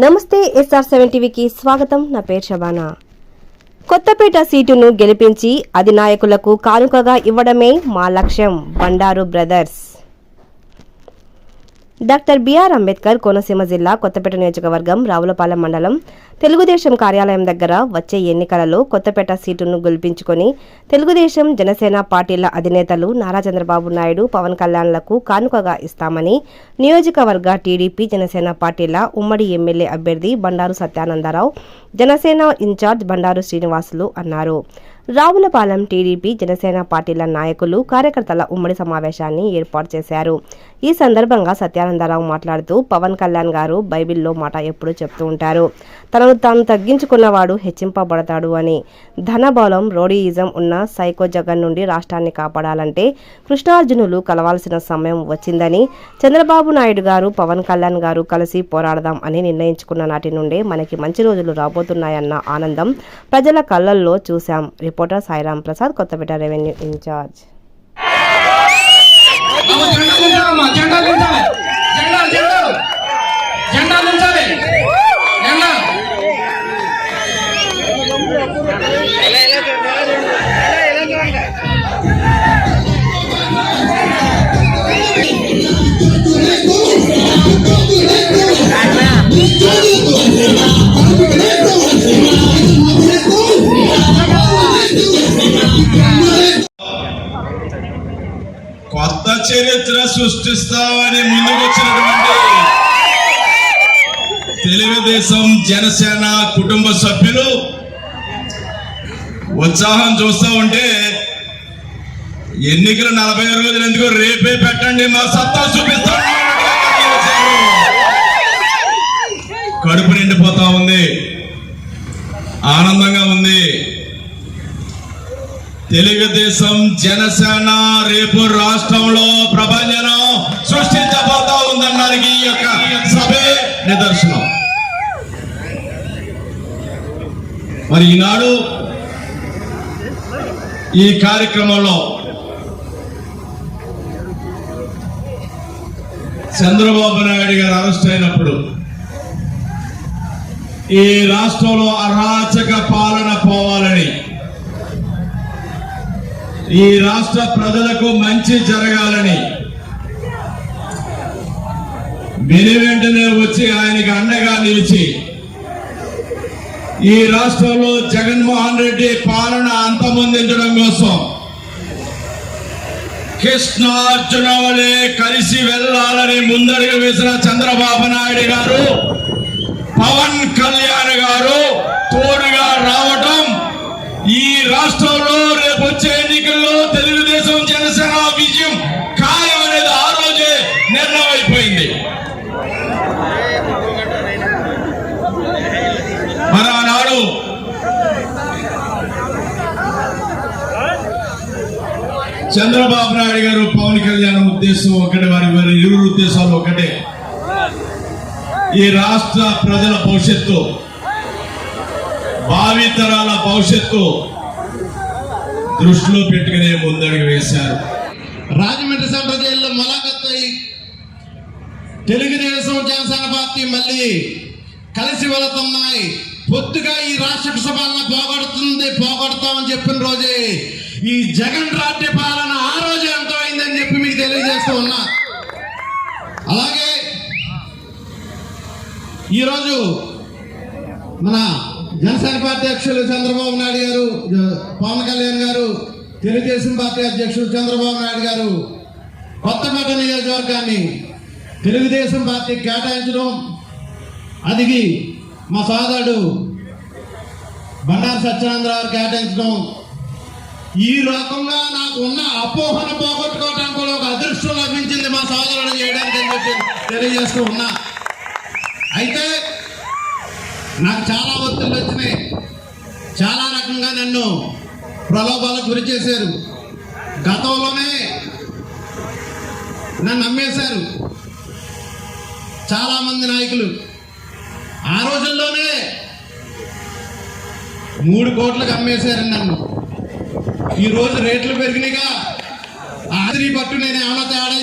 నమస్తే SR seven టీవీకి స్వాగతం. నా పేరు శబానా. కొత్తపేట సీటును గెలిపించి అధినాయకులకు కానుకగా ఇవ్వడమే మా లక్ష్యం Bandaru brothers. Doctor BR Ambedkar Konaseema జిల్లా కొత్తపేట నియోజకవర్గం రావులపాలెం మండలం తెలుగుదేశం కార్యాలయం దగ్గర వచ్చే ఎన్నికలలో కొత్తపేట సీటును గెలిపించుకొని తెలుగుదేశం జనసేన పార్టీల అధినేతలు నారా చంద్రబాబు నాయుడు పవన్ కళ్యాణ్లకు కానుకగా ఇస్తామని నియోజకవర్గ టీడీపీ జనసేన పార్టీల ఉమ్మడి ఎమ్మెల్యే అభ్యర్థి బండారు సత్యానందరావు జనసేన ఇన్ఛార్జ్ బండారు శ్రీనివాసులు అన్నారు. రావులపాలెం టీడీపీ జనసేన పార్టీల నాయకులు కార్యకర్తల ఉమ్మడి సమావేశాన్ని ఏర్పాటు చేశారు. ఈ సందర్భంగా సత్యానందరావు మాట్లాడుతూ పవన్ కళ్యాణ్ గారు బైబిల్లో మాట ఎప్పుడూ చెప్తూ ఉంటారు. తనను తాను తగ్గించుకున్నవాడు హెచ్చింపబడతాడు అని. ధనబలం రోడీయిజం ఉన్న సైకో జగన్ నుండి రాష్ట్రాన్ని కాపాడాలంటే కృష్ణార్జునులు కలవాల్సిన సమయం వచ్చిందని చంద్రబాబు నాయుడు గారు పవన్ కళ్యాణ్ గారు కలిసి పోరాడదాం అని నిర్ణయించుకున్న నాటి నుండే మనకి మంచి రోజులు రాబోతున్నాయన్న ఆనందం ప్రజల కళ్ళల్లో చూశాం. Reporter Sairam Prasad Kothapeta revenue incharge జెండా కొత్త చరిత్ర సృష్టిస్తామని ముందుకొచ్చినటువంటి తెలుగుదేశం జనసేన కుటుంబ సభ్యులు ఉత్సాహం చూస్తూ ఉంటే ఎన్నికలు నలభై రోజులు ఎందుకు రేపే పెట్టండి మా సత్తా చూపిస్తాం. కడుపు నిండిపోతా ఉంది ఆనందంగా ఉంది. తెలుగుదేశం జనసేన రేపు రాష్ట్రంలో ప్రభంజనం సృష్టించబోతా ఉందన్నానికి ఈ యొక్క సభే నిదర్శనం. మరి ఈనాడు ఈ కార్యక్రమంలో చంద్రబాబు నాయుడు గారు అరెస్ట్ అయినప్పుడు ఈ రాష్ట్రంలో అరాచక ఈ రాష్ట్ర ప్రజలకు మంచి జరగాలని వెను వెంటనే వచ్చి ఆయనకి అండగా నిలిచి ఈ రాష్ట్రంలో జగన్మోహన్ రెడ్డి పాలన అంతమొందించడం కోసం కృష్ణార్జున వలె కలిసి వెళ్ళాలని ముందడుగు వేసిన చంద్రబాబు నాయుడు గారు పవన్ కళ్యాణ్ గారు తోడుగా రావటం ఈ రాష్ట్రంలో రేపు వచ్చే ఎన్నికల్లో తెలుగుదేశం జనసేన విజయం ఖాయం అనేది ఆ రోజే నిర్ణయం అయిపోయింది మరి ఆనాడు చంద్రబాబు నాయుడు గారు పవన్ కళ్యాణ్ ఉద్దేశం ఒకటే వారి వారి ఇరువురు ఉద్దేశాలు ఒకటే. ఈ రాష్ట్ర ప్రజల భవిష్యత్తు భావితరాల భవిష్యత్తు దృష్టిలో పెట్టుకునే ముందడుగు వేశారు. రాజమండ్రి సెంట్రల్ జైల్లో ములాఖత్ తెలుగుదేశం జనసేన పార్టీ మళ్ళీ కలిసి వెళుతున్నాయి పొత్తుగా ఈ రాష్ట్ర సభలను పోగొడుతుంది పోగొడతామని చెప్పిన రోజే ఈ జగన్ రాజ్య పాలన ఆ రోజు ఎంతమైందని చెప్పి మీకు తెలియజేస్తూ ఉన్నా. అలాగే ఈరోజు మన జనసేన పార్టీ అధ్యక్షులు చంద్రబాబు నాయుడు గారు పవన్ కళ్యాణ్ గారు తెలుగుదేశం పార్టీ అధ్యక్షులు చంద్రబాబు నాయుడు గారు కొత్తపేట నియోజకవర్గాన్ని తెలుగుదేశం పార్టీ కేటాయించడం అది మా సోదరుడు బండారు సత్యానందరావు కేటాయించడం. ఈ రకంగా నాకు ఉన్న అపోహను పోగొట్టుకోవడానికి కూడా ఒక అదృష్టం లభించింది మా సోదరుడు చేయడానికి అని చెప్పి తెలియజేస్తూ ఉన్నా. అయితే నాకు చాలా ఒత్తిళ్ళు వచ్చినాయి. చాలా రకంగా నన్ను ప్రలోభాలకు గురి చేశారు. గతంలోనే నన్ను నమ్మేశారు. చాలా మంది నాయకులు ఆ రోజుల్లోనే మూడు కోట్లకు అమ్మేశారు నన్ను. ఈ రోజు రేట్లు పెరిగినాయిగా. ఆదిరి పట్టు నేను ఏమైనా తేడా